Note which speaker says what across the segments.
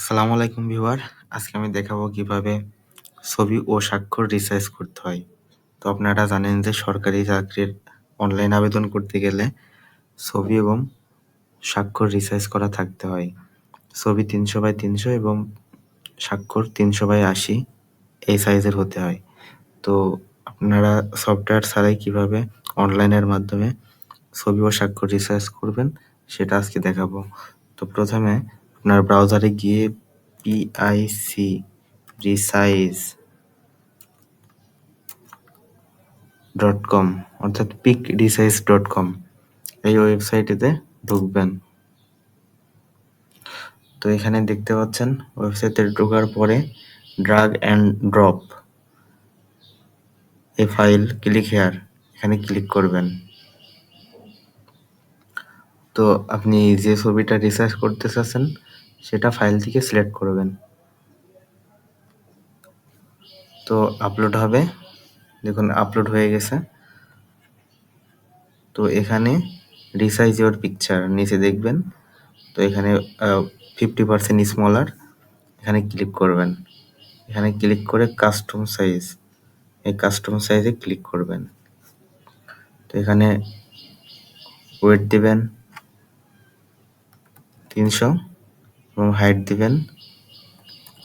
Speaker 1: আসসালামু আলাইকুম ভিউয়ার। আজকে আমি দেখাবো কীভাবে ছবি ও স্বাক্ষর রিসাইজ করতে হয়। তো আপনারা জানেন যে সরকারি চাকরির অনলাইন আবেদন করতে গেলে ছবি এবং স্বাক্ষর রিসাইজ করা থাকতে হয়। ছবি তিনশো বাই তিনশো এবং স্বাক্ষর তিনশো বাই আশি এই সাইজের হতে হয়। তো আপনারা সফটওয়্যার ছাড়াই কীভাবে অনলাইনের মাধ্যমে ছবি ও স্বাক্ষর রিসার্চ করবেন সেটা আজকে দেখাবো। তো প্রথমে আপনার ব্রাউজারে গিয়ে পিআইসি রিসাইজ ডট কম অর্থাৎ পিক রিসাইজ ডট কম এই ওয়েবসাইটেতে ঢুকবেন। তো এখানে দেখতে পাচ্ছেন ওয়েবসাইটে ঢোকার পরে drag and drop a file click here এখানে ক্লিক করবেন। তো আপনি যে ছবিটা রিসার্চ করতে চাচ্ছেন সেটা ফাইল থেকে সিলেক্ট করবেন। তো আপলোড হবে। দেখুন আপলোড হয়ে গেছে। তো এখানে রিসাইজ ইউর পিকচার নিচে দেখবেন। তো এখানে ফিফটি পার্সেন্ট স্মলার এখানে ক্লিক করবেন। এখানে ক্লিক করে কাস্টম সাইজ এই কাস্টম সাইজে ক্লিক করবেন। তো এখানে ওয়েট দেবেন তিনশো। এবং হাইট দিবেন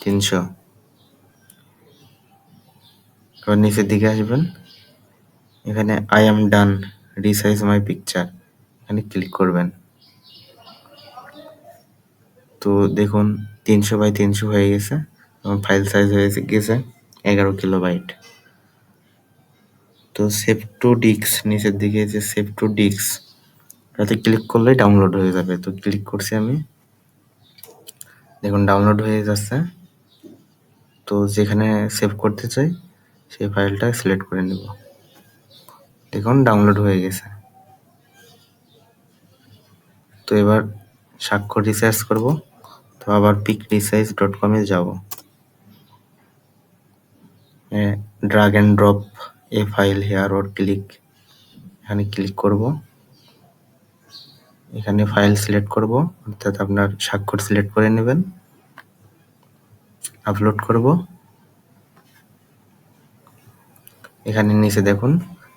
Speaker 1: তিনশো। এবার নিচের দিকে আসবেন। এখানে I am done resize my picture এখানে ক্লিক করবেন। তো দেখুন, তিনশো বাই তিনশো হয়ে গেছে এবং ফাইল সাইজ হয়ে গেছে এগারো কিলো বাইট তো সেভ টু ডিক্স নিচের দিকে যে সেভ টু ডিক্স এটাতে ক্লিক করলেই ডাউনলোড হয়ে যাবে। তো ক্লিক করছি আমি। দেখুন ডাউনলোড হয়ে যাচ্ছে। তো যেখানে সেভ করতে চাই, সেই ফাইলটা সিলেক্ট করে নেব। দেখুন ডাউনলোড হয়ে গেছে। তো এবার স্বাক্ষর রিসার্চ করব। তো আবার পিক রিসাইজ ডট কমে যাব। Drag and drop a file here or click এখানে ক্লিক করব। এখানে ফাইল সিলেক্ট করব, অর্থাৎ আপনার স্বাক্ষর সিলেক্ট করে নেবেন। আপলোড করব। এখানে নিচে দেখুন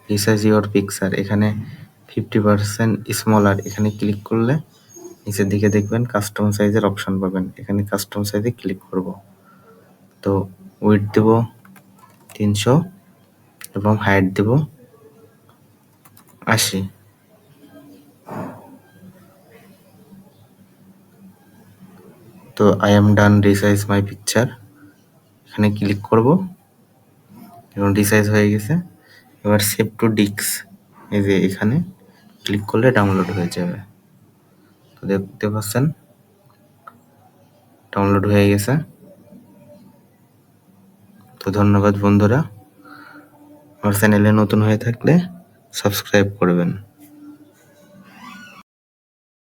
Speaker 1: রিসাইজ ইউর পিকচার এখানে ফিফটি পার্সেন্ট স্মলার এখানে ক্লিক করলে নিচের দিকে দেখবেন কাস্টম সাইজের অপশন পাবেন। এখানে কাস্টম সাইজে ক্লিক করব। তো উইথ দেব তিনশো এবং হাইট দেব আশি। তো I am done resize my picture এখানে ক্লিক করব। এবং রিসাইজ হয়ে গেছে। এবার সেভ টু ডিক্স এই যে এখানে ক্লিক করলে ডাউনলোড হয়ে যাবে। তো দেখতে পাচ্ছেন ডাউনলোড হয়ে গেছে। তো ধন্যবাদ বন্ধুরা। আমার চ্যানেলে নতুন হয়ে থাকলে সাবস্ক্রাইব করবেন।